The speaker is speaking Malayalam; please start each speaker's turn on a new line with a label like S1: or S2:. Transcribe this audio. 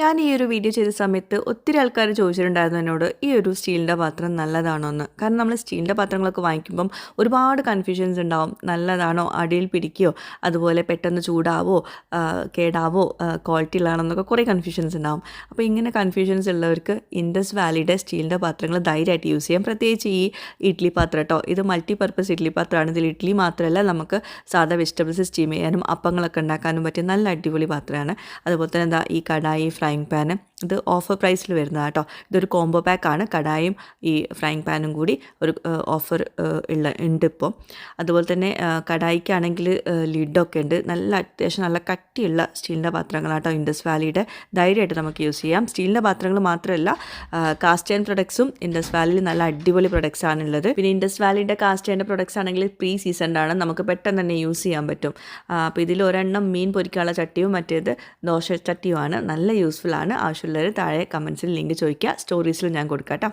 S1: ഞാൻ ഈ ഒരു വീഡിയോ ചെയ്ത സമയത്ത് ഒത്തിരി ആൾക്കാർ ചോദിച്ചിട്ടുണ്ടായിരുന്നു എന്നോട് ഈ ഒരു സ്റ്റീലിന്റെ പാത്രം നല്ലതാണോ എന്ന്? കാരണം നമ്മൾ സ്റ്റീലിന്റെ പാത്രങ്ങളൊക്കെ വാങ്ങിക്കുമ്പം ഒരുപാട് കൺഫ്യൂഷൻസ് ഉണ്ടാവും. നല്ലതാണോ? അടിയിൽ പിടിക്കുകയോ അതുപോലെ പെട്ടെന്ന് ചൂടാവോ? കേടാവോ? ക്വാളിറ്റി ഉള്ളതാണോ എന്നൊക്കെ കുറേ കൺഫ്യൂഷൻസ് ഉണ്ടാവും. അപ്പോൾ ഇങ്ങനെ കൺഫ്യൂഷൻസ് ഉള്ളവർക്ക് ഇൻഡസ് വാലിയുടെ സ്റ്റീലിന്റെ പാത്രങ്ങൾ ധൈര്യമായിട്ട് യൂസ് ചെയ്യാം. പ്രത്യേകിച്ച് ഈ ഇഡ്ഡലി പാത്രം കേട്ടോ ഇത് മൾട്ടി പർപ്പസ് ഇഡ്ഡലി പാത്രമാണ്. ഇതിൽ ഇഡ്ഡലി മാത്രമല്ല നമുക്ക് സാധാ വെജിറ്റബിൾസ് സ്റ്റീം ചെയ്യാനും അപ്പങ്ങളൊക്കെ ഉണ്ടാക്കാനും പറ്റിയ നല്ല അടിപൊളി പാത്രമാണ്. അതുപോലെ തന്നെ എന്താ ഈ കടായി ഫ്രൈങ് പാന് ഇത് ഓഫർ പ്രൈസിൽ വരുന്നതാണ് കേട്ടോ ഇതൊരു കോംബോ പാക്കാണ് കടായും ഈ ഫ്രൈങ് പാനും കൂടി ഒരു ഓഫർ ഉള്ള ഉണ്ട് ഇപ്പോൾ അതുപോലെ തന്നെ കടായിക്കാണെങ്കിൽ ലിഡൊക്കെ ഉണ്ട് നല്ല അത്യാവശ്യം നല്ല കട്ടിയുള്ള സ്റ്റീലിന്റെ പാത്രങ്ങളാട്ടോ ഇൻഡസ് വാലിയുടെ ധൈര്യമായിട്ട് നമുക്ക് യൂസ് ചെയ്യാം. സ്റ്റീലിന്റെ പാത്രങ്ങൾ മാത്രമല്ല കാസ്റ്റ് ആൻഡ് പ്രൊഡക്ട്സും ഇൻഡസ് വാലിയിൽ നല്ല അടിപൊളി പ്രൊഡക്ട്സ് ആണുള്ളത് പിന്നെ ഇൻഡസ് വാലിയുടെ കാസ്റ്റ് ആൻഡ് പ്രൊഡക്ട്സ് ആണെങ്കിൽ പ്രീ സീസൺ ആണ്. നമുക്ക് പെട്ടെന്ന് തന്നെ യൂസ് ചെയ്യാൻ പറ്റും. അപ്പോൾ ഇതിൽ ഒരെണ്ണം മീൻ പൊരിക്കാനുള്ള ചട്ടിയും മറ്റേത് ദോശ ചട്ടിയുമാണ്. നല്ല യൂസ്ഫുൾ ആണ്. ആവശ്യമുള്ളവർ താഴെ കമൻസിൽ ലിങ്ക് ചോദിക്കുക. സ്റ്റോറീസിൽ ഞാൻ കൊടുക്കാം കേട്ടോ